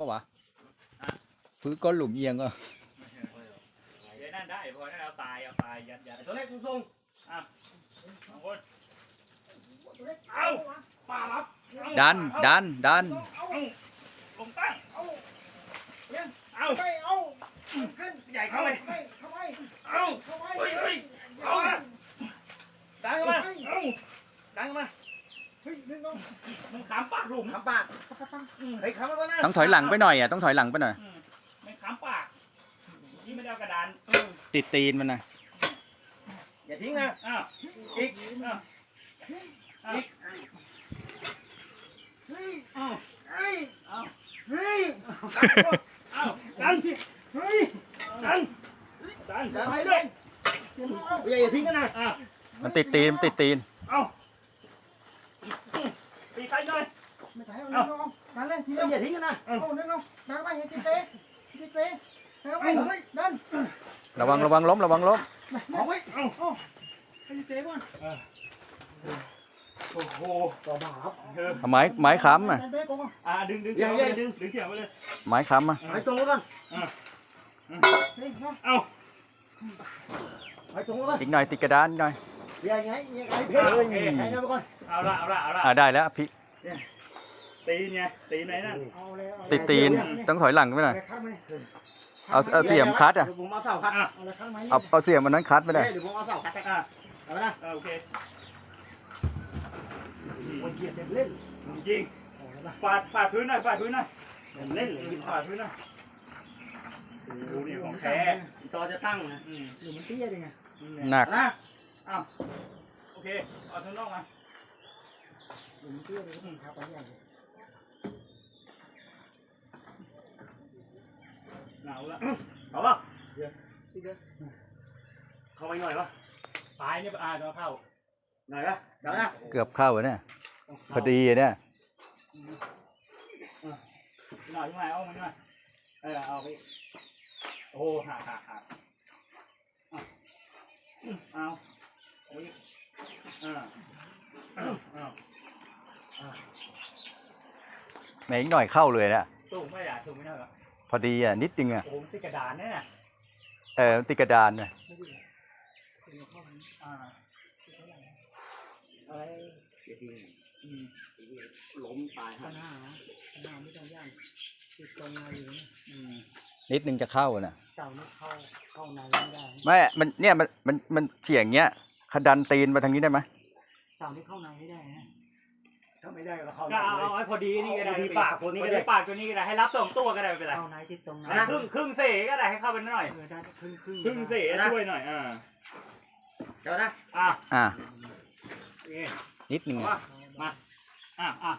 ก็วะอะพื้นก้นหลุมเอียงก็เดี๋ยวนั่นได้พอนั่นเอาทรายเอาทรายยัดยัดตัวเล็กสูงสองคนเอาปารับดันดันดันลงตั้งเอาไปเอาขึ้นใหญ่เข้าไปไปเข้าไปเอาเข้าไปเฮ้ยเฮ้ยเอาดังเข้ามาเอาดังเข้ามาเฮ้ยนึกน้อง มันขามปากหลุมขำปากเฮ้ยขำมาก่อนนะต้องถอยหลังไปหน่อยอะต้องถอยหลังไปหน่อยมันขามปากนี่ไม่ได้เอากระดานติดตีนมันนะอย่าทิ้งนะ อ้าวอีก อ้าวอ้าวอีก อ้าวเฮ้ยอ้าวเฮ้ยอ้าวดันเฮ้ยดันดันดันไปด้วยอย่าอย่าทิ้งกันนะอ้าวมันติดตีนมันติดตีนเอาตี ใครหน่อยไม่ถ่ายเอาน้องดันเลยทีเดียวอย่าทิ้งกันนะเอาเอานึกน้องดันไปเห็นตีเตะตีเตะเอาไปเฮ้ยดันระวังระวังล้มระวังล้มเอาไว้เอาเอาไปตีเตะก่อนโอ้โหต่อบาปเออเอาไม้ไม้ค้ำอะเตะก่อนอ่าดึงดึงอย่าเสีอย่าบดึงดึงเสียบไปเลยไม้ค้ำอะไปตรงก่อนเเฮ้ยน้องเอาไปตรงก่อนอีกหน่อยติดกระดานอีกหน่อยยังไงยังไงเพ่เฮ้ยให้นะไปก่อน เอาละเอาละเอาละอ่าได้แล้วพี่ตีนไงตีนไหนนั่นเอาเลยเอาเลยติดตีนต้องถอยหลังไปหน่อยเอาเลยข้างไหมเอาเอาเสียมคัดอะเดี๋ยวผมเอาเสาคัดอะเอาเลยข้างไหมเอาเอาเสียมมันนั้นคัดไม่ได้เดี๋ยวผมเอาเสาคัดอะเอาไปนะเอาโอเควันเกียรติเล่นจริงเอาเลยนะฟาดฟาดพื้นหน่อยฟาดพื้นหน่อยเล่นเลยฟาดพื้นหน่อยดูนี่ของแท้ต่อจะตั้งนะอืมหรือมันเตี้ยดิไงหนักนะโอเคเอาทุนนอกมา หรือมันเตี้ยดิมันขาไปใหญ่เลยหนาวละเอาป่ะพี่เด้อเข้าไปหน่อยป่ะปลายเนี่ยอ่าจะเข้าหน่อยป่ะเดี๋ยวนะเกือบเข้าอะเนี่ยพอดีอะเนี่ยหน่อยที่ไหนเอามาหน่อยเออเอาไปโอ้หักหักหักเอาเอาโอ้ยอ่าเอา แหมอีกหน่อยเข้าเลยเนี่ยตู้ไม่ได้ตู้ไม่ได้หรอพอดีอะนิดนึงอะโอ้โหมันติดกระดานเนี่ยนะเออติดกระดานน่ะอ่าอะไรอย่าทิ้งอืมล้มตายข้างหน้านะข้างหน้าไม่ต้องย่างติดตรงในอยู่นะอืมนิดนึงจะเข้าอะน่ะเต่านี่เข้าเข้าในไม่ได้ไม่มันเนี่ยมันมันมันเฉียงเงี้ยขดันตีนมาทางนี้ได้ไหมเต่านี่เข้าในไม่ได้นะ ถ้าไม่ได้ก็เข้าในก็เอาเลเอายไว้พอดีนี่ก็ได้พอดีปากตัวนี้ก็ได้พอปากตัวนี้ก็ได้ให้รับสองตัวก็ได้ไม่เป็นไรเข้าในติดตรงในครึ่งครึ่งเสก็ได้ให้เข้าไปหน่อยเออได้ครึ่งครึ่งครึ่งเสช่วยหน่อยอ่าเดี๋ยวนะอะอะโอเคนิดนึงอะอะอะ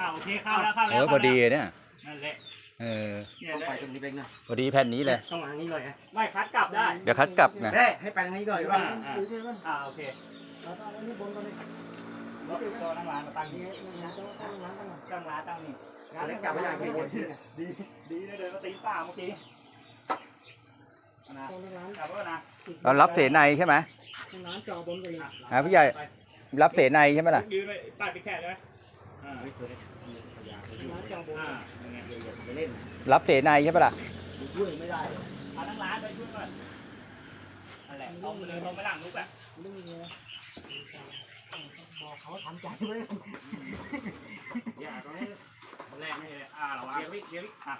อะโอเคเข้าแล้วเข้าเอแล้วอพอดีอะเนี่ยนั่นแหละเออเนี่ยต้องแหไปละตรงนี้เองนะพอดีแผ่นนี้เลยต้องวางนี้เลยนะไม่คัดกลับได้เดี๋ยวคัดกลับไงเฮ้ให้ไปทางนี้ก่อนดีกว่าอ่าดูสิมันอ่าโอเคเรา ตัวนั่งร้านมาตั้งนี่นี่นี่นะต้องต้องร้านตั้งหน่ร้านตั้งนี่เล็กกลับไปอย่างดีดีดีนะเดินมาตีป่าเมื่อกี้นะร้านกลับแล้วนะเรารับเสนในใช่ไหมร้านจอบนกันเลยอะพี่ใหญ่รับเสนในใช่ไหมล่ะยืนไปปัดไปแค่เลยอ่าร้านจอบนอ่าไปเล่นรับเสในใช่ปะล่ะช่วยไม่ได้เอาทั้งร้านไปช่วยก่อนนั่นแหละลงไปเลยลงไปหลังลุกอะ เลยบอกเขาทำใจไว้อย่าตรงนี้แรกนี่เลยอ่าเราวางเดี๋ยวเดี๋ยวอะ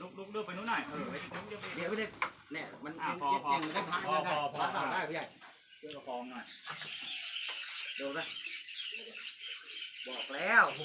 ลุกลุกลุกไปนู้นหน่อยเออไปลุกเดี๋ยวไปเดี๋ยวไม่ได้เนี่ยมันยังยังได้พักได้ได้พักได้พี่ใหญ่เดี๋ยวประคองหน่อยดูนะบอกแล้วโอ้โห